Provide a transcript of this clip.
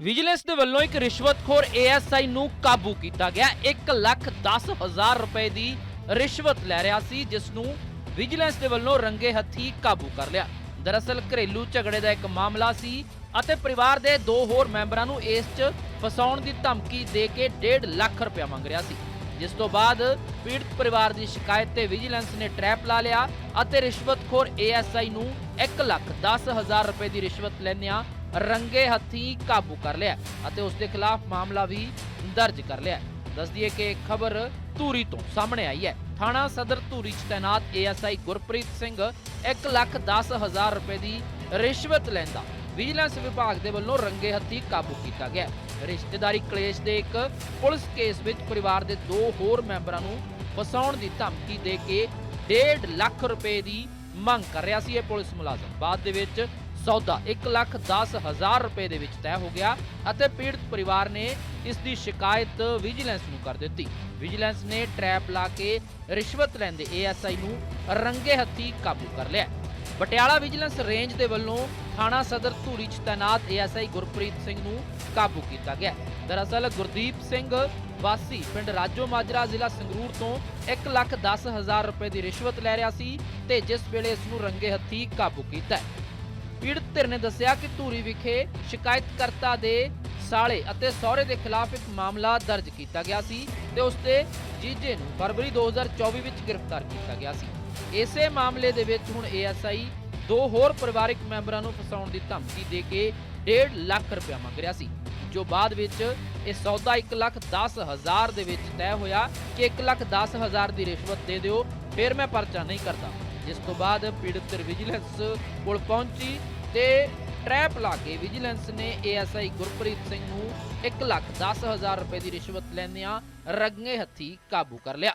Vigilance ਦੇ ਵੱਲੋਂ ਇੱਕ ਰਿਸ਼ਵਤਖੋਰ ਏਐਸਆਈ ਨੂੰ ਕਾਬੂ ਕੀਤਾ ਗਿਆ। 1 ਲੱਖ 10 ਹਜ਼ਾਰ ਰੁਪਏ ਦੀ ਰਿਸ਼ਵਤ ਲੈ ਰਿਹਾ ਸੀ, ਜਿਸ ਨੂੰ ਵਿਜੀਲੈਂਸ ਦੇ ਵੱਲੋਂ ਰੰਗੇ ਹੱਥੀ ਕਾਬੂ ਕਰ ਲਿਆ। ਦਰਅਸਲ ਘਰੇਲੂ ਝਗੜੇ ਦਾ ਇੱਕ ਮਾਮਲਾ ਸੀ ਅਤੇ ਪਰਿਵਾਰ ਦੇ ਦੋ ਹੋਰ ਮੈਂਬਰਾਂ ਨੂੰ ਇਸ 'ਚ ਫਸਾਉਣ ਦੀ ਧਮਕੀ ਦੇ ਕੇ 1.5 ਲੱਖ ਰੁਪਏ ਮੰਗ ਰਿਹਾ ਸੀ। ਜਿਸ ਤੋਂ ਬਾਅਦ ਪੀੜਤ ਪਰਿਵਾਰ ਦੀ ਸ਼ਿਕਾਇਤ ਤੇ ਵਿਜੀਲੈਂਸ ਨੇ ਟਰੈਪ ਲਾ ਲਿਆ ਅਤੇ ਰਿਸ਼ਵਤਖੋਰ ਏਐਸਆਈ ਨੂੰ 1 ਲੱਖ 10 ਹਜ਼ਾਰ ਰੁਪਏ ਦੀ ਰਿਸ਼ਵਤ ਲੈਂਦਿਆਂ ਰੰਗੇ ਹੱਥੀ ਕਾਬੂ ਕਰ ਲਿਆ ਅਤੇ ਉਸ ਦੇ ਖਿਲਾਫ ਮਾਮਲਾ ਵੀ ਦਰਜ ਕਰ ਲਿਆ। ਦੱਸ ਦਈਏ ਕਿ ਖਬਰ ਧੂਰੀ ਤੋਂ ਸਾਹਮਣੇ ਆਈ ਹੈ। ਥਾਣਾ ਸਦਰ ਧੂਰੀ 'ਚ ਤੈਨਾਤ ਏਐਸਆਈ ਗੁਰਪ੍ਰੀਤ ਸਿੰਘ 1 ਲੱਖ 10 ਹਜ਼ਾਰ ਰੁਪਏ ਦੀ ਰਿਸ਼ਵਤ ਲੈਂਦਾ ਵਿਜੀਲੈਂਸ ਵਿਭਾਗ ਦੇ ਵੱਲੋਂ ਰੰਗੇ ਹੱਥੀ ਕਾਬੂ ਕੀਤਾ ਗਿਆ। ਰਿਸ਼ਤੇਦਾਰੀ ਕਲੇਸ਼ ਦੇ ਇੱਕ ਪੁਲਿਸ ਕੇਸ ਵਿੱਚ ਪਰਿਵਾਰ ਦੇ ਦੋ ਹੋਰ ਮੈਂਬਰਾਂ ਨੂੰ ਫਸਾਉਣ ਦੀ ਧਮਕੀ ਦੇ ਕੇ 1.5 ਲੱਖ ਰੁਪਏ ਦੀ ਮੰਗ ਕਰ ਰਿਹਾ ਸੀ ਇਹ ਪੁਲਿਸ ਮੁਲਾਜ਼ਮ। ਬਾਅਦ ਦੇ ਵਿੱਚ ਸੌਦਾ 1 ਲੱਖ 10 ਹਜ਼ਾਰ ਰੁਪਏ ਦੇ ਵਿੱਚ ਤੈਅ ਹੋ ਗਿਆ ਅਤੇ ਪੀੜਤ ਪਰਿਵਾਰ ਨੇ ਇਸ ਦੀ ਸ਼ਿਕਾਇਤ ਵਿਜੀਲੈਂਸ ਨੂੰ ਕਰ ਦਿੱਤੀ। ਵਿਜੀਲੈਂਸ ਨੇ ਟਰੈਪ ਲਾ ਕੇ ਰਿਸ਼ਵਤ ਲੈਂਦੇ ਏਐਸਆਈ ਨੂੰ ਰੰਗੇ ਹੱਥੀ ਕਾਬੂ ਕਰ ਲਿਆ। ਪਟਿਆਲਾ ਵਿਜੀਲੈਂਸ ਰੇਂਜ ਦੇ ਵੱਲੋਂ ਥਾਣਾ ਸਦਰ ਧੂਰੀ 'ਚ ਤੈਨਾਤ ਏਐਸਆਈ ਗੁਰਪ੍ਰੀਤ ਸਿੰਘ ਨੂੰ ਕਾਬੂ ਕੀਤਾ ਗਿਆ। ਦਰਅਸਲ ਗੁਰਦੀਪ ਸਿੰਘ ਵਾਸੀ ਪਿੰਡ ਰਾਜੋ ਮਾਜਰਾ ਜ਼ਿਲ੍ਹਾ ਸੰਗਰੂਰ ਤੋਂ 1 ਲੱਖ 10 ਹਜ਼ਾਰ ਰੁਪਏ ਦੀ ਰਿਸ਼ਵਤ ਲੈ ਰਿਹਾ ਸੀ ਤੇ ਜਿਸ ਵੇਲੇ ਇਸ ਨੂੰ ਰੰਗੇ ਹੱਥੀ ਕਾਬੂ ਕੀਤਾ ਪੀੜਤ ਧਿਰ ਨੇ ਦੱਸਿਆ ਕਿ ਧੂਰੀ ਵਿਖੇ ਸ਼ਿਕਾਇਤਕਰਤਾ ਦੇ ਸਾਲੇ ਅਤੇ ਸਹੁਰੇ ਦੇ ਖਿਲਾਫ ਇੱਕ ਮਾਮਲਾ ਦਰਜ ਕੀਤਾ ਗਿਆ ਸੀ ਤੇ ਉਸ ਦੇ ਜੀਜੇ ਨੂੰ ਫਰਵਰੀ 2024 ਵਿੱਚ ਗ੍ਰਿਫਤਾਰ ਕੀਤਾ ਗਿਆ ਸੀ। ਇਸੇ ਮਾਮਲੇ ਦੇ ਵਿੱਚ ਹੁਣ ਏਐਸਆਈ ਦੋ ਹੋਰ ਪਰਿਵਾਰਕ ਮੈਂਬਰਾਂ ਨੂੰ ਫਸਾਉਣ ਦੀ ਧਮਕੀ ਦੇ ਕੇ 1.5 ਲੱਖ ਰੁਪਇਆ ਮੰਗ ਰਿਹਾ ਸੀ, ਜੋ ਬਾਅਦ ਵਿੱਚ ਇਹ ਸੌਦਾ 1 ਲੱਖ 10 ਹਜ਼ਾਰ ਦੇ ਵਿੱਚ ਤੈਅ ਹੋਇਆ ਕਿ 1 ਲੱਖ 10 ਹਜ਼ਾਰ ਦੀ ਰਿਸ਼ਵਤ ਦੇ ਦਿਓ, ਫਿਰ ਮੈਂ ਪਰਚਾ ਨਹੀਂ ਕਰਦਾ। ਜਿਸ ਤੋਂ ਬਾਅਦ ਪੀੜਤ ਵਿਜੀਲੈਂਸ ਕੋਲ ਪਹੁੰਚੀ ਤੇ ਟਰੈਪ ਲਾ ਕੇ ਵਿਜੀਲੈਂਸ ਨੇ ਏਐਸਆਈ ਗੁਰਪ੍ਰੀਤ ਸਿੰਘ ਨੂੰ 1 ਲੱਖ 10 ਹਜ਼ਾਰ ਰੁਪਏ ਦੀ ਰਿਸ਼ਵਤ ਲੈਂਦਿਆਂ ਰੰਗੇ ਹੱਥੀ ਕਾਬੂ ਕਰ ਲਿਆ।